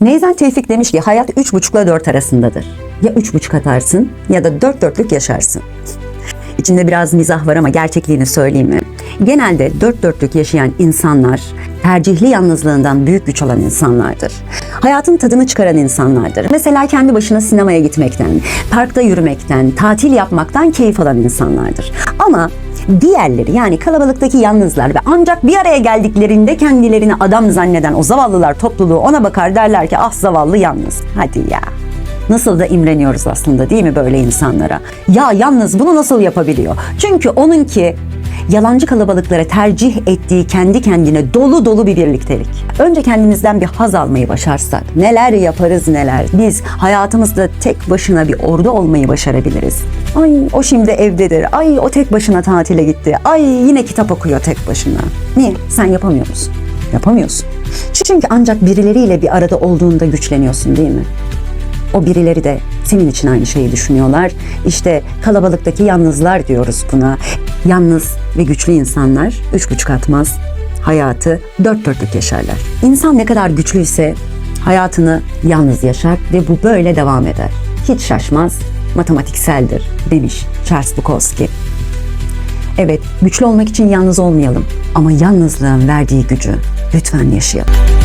Neyzen Tevfik demiş ki hayat 3,5 ile 4 arasındadır. Ya 3,5 atarsın ya da 4 dörtlük yaşarsın. İçinde biraz mizah var ama gerçekliğini söyleyeyim mi? Genelde dört dörtlük yaşayan insanlar tercihli yalnızlığından büyük güç alan insanlardır. Hayatın tadını çıkaran insanlardır. Mesela kendi başına sinemaya gitmekten, parkta yürümekten, tatil yapmaktan keyif alan insanlardır. Ama diğerleri yani kalabalıktaki yalnızlar ve ancak bir araya geldiklerinde kendilerini adam zanneden o zavallılar topluluğu ona bakar derler ki ah zavallı yalnız. Hadi ya. Nasıl da imreniyoruz aslında değil mi böyle insanlara? Ya yalnız bunu nasıl yapabiliyor? Çünkü onunki yalancı kalabalıklara tercih ettiği kendi kendine dolu dolu bir birliktelik. Önce kendimizden bir haz almayı başarsak neler yaparız neler. Biz hayatımızda tek başına bir ordu olmayı başarabiliriz. Ay o şimdi evdedir. Ay o tek başına tatile gitti. Ay yine kitap okuyor tek başına. Niye? Sen yapamıyor musun? Yapamıyorsun. Çünkü ancak birileriyle bir arada olduğunda güçleniyorsun değil mi? O birileri de senin için aynı şeyi düşünüyorlar. İşte kalabalıktaki yalnızlar diyoruz buna. Yalnız ve güçlü insanlar üç buçuk atmaz. Hayatı dört dörtlük yaşarlar. İnsan ne kadar güçlüyse hayatını yalnız yaşar ve bu böyle devam eder. Hiç şaşmaz, matematikseldir demiş Charles Bukowski. Evet, güçlü olmak için yalnız olmayalım ama yalnızlığın verdiği gücü lütfen yaşayalım.